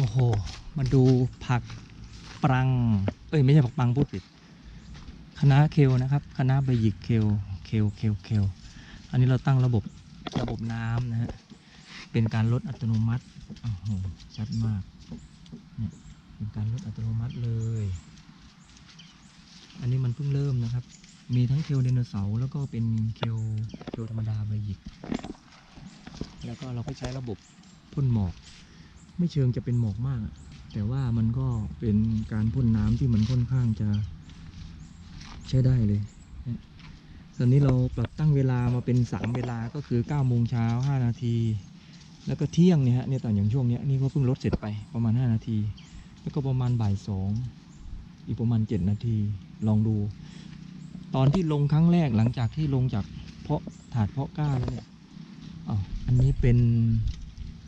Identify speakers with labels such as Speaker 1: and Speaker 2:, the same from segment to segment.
Speaker 1: โอ้โห มาดูผักปรัง เอ้ย ไม่ใช่ผักปรังพูดผิดคณะเคลนะครับคณะใบหยิกเคลเคลเคลเคลอันนี้เราตั้งระบบระบบน้ำนะฮะ เป็นการลดอัตโนมัติโอ้โหชัดมากเนี่ยเป็นการลดอัตโนมัติเลย อันนี้มันเพิ่งเริ่มนะครับ มีทั้งเคลไดโนเสาร์แล้วก็เป็นเคลเคลธรรมดาใบหยิก แล้วก็เราก็ใช้ระบบพ่นหมอก ไม่เชิงจะเป็นหมอกมาก แต่ว่ามันก็เป็นการพ่นน้ำที่มันค่อนข้างจะใช้ได้เลยตอนนี้เราปรับตั้งเวลามาเป็นสามเวลาก็คือ9โมงเช้า5นาที แล้วก็เที่ยงเนี่ยฮะเนี่ยตอนอย่างช่วงเนี้ยนี่ก็เพิ่งลดเสร็จไปประมาณ 5 นาที แล้วก็ประมาณบ่ายสองอีกประมาณ 7 นาทีลองดู ตอนที่ลงครั้งแรกหลังจากที่ลงจากเพาะถาดเพาะกล้าแล้วเนี่ยอ๋ออันนี้เป็น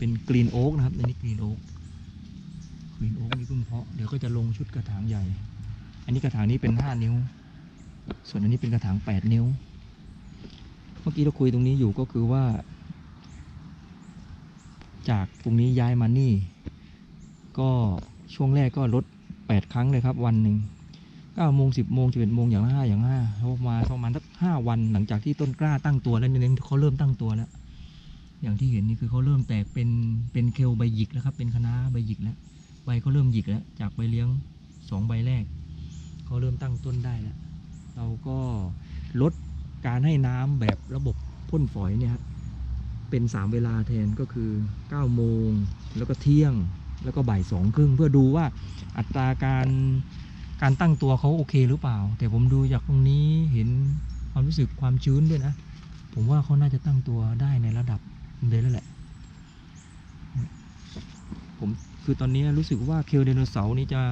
Speaker 1: เป็นกรีนโอ๊กนะครับอันนี้กรีนโอ๊กกรีนโอ๊กนี่เพิ่งเพาะเดี๋ยวก็จะลงชุดกระถางใหญ่ อันนี้กระถางนี้เป็นห้านิ้ว ส่วนอันนี้เป็นกระถางแปดนิ้ว เมื่อกี้เราคุยตรงนี้อยู่ก็คือว่า จากตรงนี้ย้ายมานี่ ก็ช่วงแรกก็ลดแปดครั้งเลยครับ วันหนึ่งเก้าโมงสิบโมงสิบเอ็ดโมงอย่างละห้าอย่างละห้าเขามาประมาณสักห้าวันหลังจากที่ต้นกล้าตั้งตัวแล้วเนี่ยเขาเริ่มตั้งตัวแล้ว อย่างที่เห็นนี่คือเขาเริ่มแตกเป็นเป็นเคลใบหยิกแล้วครับ เป็นคณะใบหยิกแล้ว ใบเขาเริ่มหยิกแล้ว จากใบเลี้ยงสองใบแรกเขาเริ่มตั้งต้นได้แล้ว เราก็ลดการให้น้ำแบบระบบพ่นฝอยเนี่ยครับเป็นสามเวลาแทนก็คือ 9 โมง แล้วก็เที่ยงแล้วก็บ่ายสองครึ่งเพื่อดูว่าอัตราการการตั้งตัวเขาโอเคหรือเปล่า แต่ผมดูจากตรงนี้เห็นความรู้สึกความชื้นด้วยนะ ผมว่าเขาน่าจะตั้งตัวได้ในระดับ เลยแล้วแหละ ผมคือตอนนี้รู้สึกว่าเคลไดโนเสาร์นี่จะ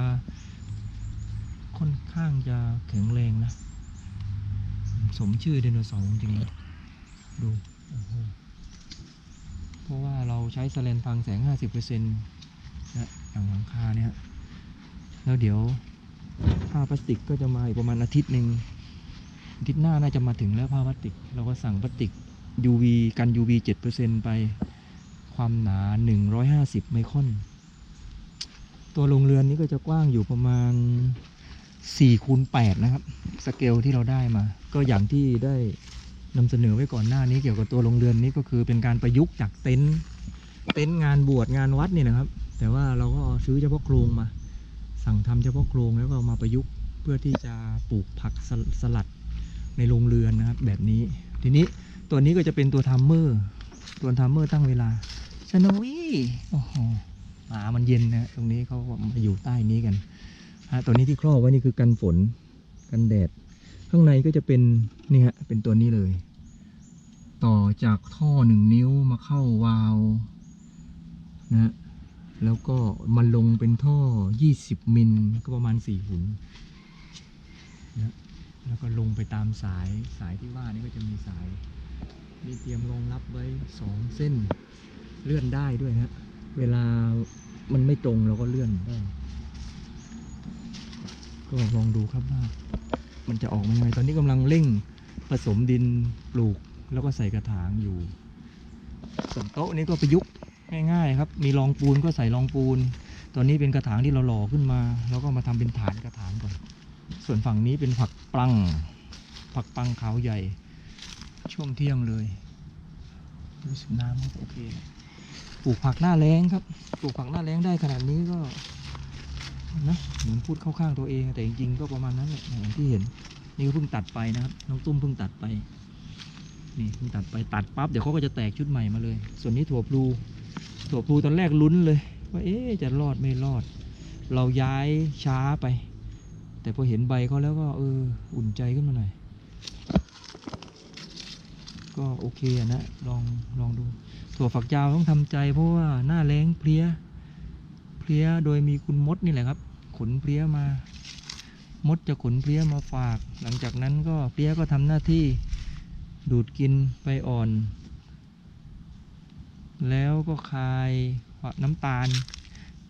Speaker 1: ค่อนข้างจะแข็งแรงนะ สมชื่อไดโนเสาร์จริงๆดูเพราะว่าเราใช้สแลนฟังแสง 50%นะอย่างหลังคาเนี่ยฮะแล้วเดี๋ยวผ้าพลาสติกก็จะมาอีกประมาณอาทิตย์หนึ่งอาทิตย์หน้าน่าจะมาถึงแล้วผ้าพลาสติก เราก็สั่งพลาสติก UV กัน UV 7%ไปความหนา 150 ไมครอน ตัวโรงเรือนนี้ก็จะกว้างอยู่ประมาณ4คูณ8นะครับ สเกลที่เราได้มา ก็อย่างที่ได้นำเสนอไว้ก่อนหน้านี้เกี่ยวกับตัวโรงเรือนนี้ก็คือเป็นการประยุกต์จากเต็นท์เต็นท์งานบวชงานวัดนี่นะครับ แต่ว่าเราก็ซื้อเฉพาะโครงมา สั่งทำเฉพาะโครงแล้วก็มาประยุกต์เพื่อที่จะปลูกผักสลัดในโรงเรือนนะครับ แบบนี้ทีนี้ ตัวนี้ก็จะเป็นตัวทัมเมอร์ตัวทัมเมอร์ตั้งเวลาชโนวี่โอ้โหหมามันเย็นนะตรงนี้เขามาอยู่ใต้นี้กันฮะตัวนี้ที่ครอบไว้นี่คือกันฝนกันแดด ข้างในก็จะเป็นนี่ฮะเป็นตัวนี้เลย ต่อจากท่อหนึ่งนิ้วมาเข้าวาล์วนะฮะแล้วก็มันลงเป็นท่อ 20 มิลก็ประมาณ 4 หุ่นนะแล้วก็ลงไปตามสายสายที่ว่านี่ก็จะมีสาย มีเตรียมรองรับไว้สองเส้นเลื่อนได้ด้วยฮะเวลามันไม่ตรงเราก็เลื่อนได้ก็ลองดูครับว่ามันจะออกมายังไงตอนนี้กำลังเร่งผสมดินปลูกแล้วก็ใส่กระถางอยู่ส่วนโต๊ะนี้ก็ประยุกต์ง่ายๆ ครับ มีรองปูนก็ใส่รองปูน ตอนนี้เป็นกระถางที่เราหล่อขึ้นมา แล้วก็มาทำเป็นฐานกระถางก่อน ส่วนฝั่งนี้เป็นผักปลัง ผักปังขาวใหญ่ ช่วงเที่ยงเลยรู้สึกน้ำโอเคปลูกผักหน้าแล้งครับ ปลูกผักหน้าแล้งได้ขนาดนี้ก็นะเหมือนพูดเข้าข้างตัวเอง แต่จริงๆก็ประมาณนั้นแหละอย่างที่เห็น นี่ก็เพิ่งตัดไปนะครับ น้องตุ้มเพิ่งตัดไป นี่เพิ่งตัดไปตัดปั๊บเดี๋ยวเขาก็จะแตกชุดใหม่มาเลย ส่วนนี้ถั่วพลู ถั่วพลูตอนแรกลุ้นเลยว่าเอ๊จะรอดไม่รอด เราย้ายช้าไป แต่พอเห็นใบเขาแล้วก็เอออุ่นใจขึ้นมาหน่อย ก็โอเคอะนะลองลองดู ถั่วฝักยาวต้องทำใจ เพราะว่าหน้าแรงเพลี้ย เพลี้ยโดยมีคุณมดนี่แหละครับ ขนเพลี้ยมา มดจะขนเพลี้ยมาฝาก หลังจากนั้นก็เพลี้ยก็ทำหน้าที่ดูดกินใบอ่อน แล้วก็คายน้ำตาล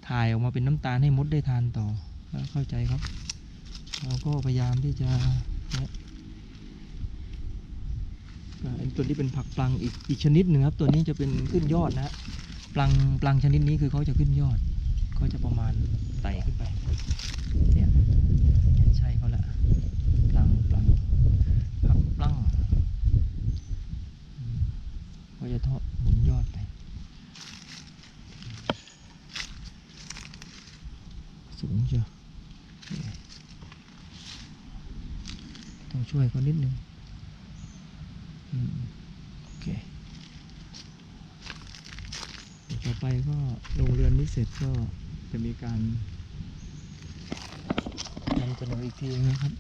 Speaker 1: ถ่ายออกมาเป็นน้ำตาลให้มดได้ทานต่อแล้วเข้าใจครับ เราก็พยายามที่จะ อันตัวนี้เป็นผักปลังอีกอีกชนิดหนึ่งครับ ตัวนี้จะเป็นขึ้นยอดนะ ปลังปลังชนิดนี้คือเขาจะขึ้นยอดก็จะประมาณไต่ขึ้นไป เนี่ยใช่เขาละปลังปลังพับปลังอืมก็จะทอดหมุนยอดไปสูงเชียวต้องช่วยเขานิดนึงอืมโอเค เดี๋ยวต่อ ไปก็โรงเรือนนี้เสร็จก็จะมีการนำเสนออีกทีนะครับ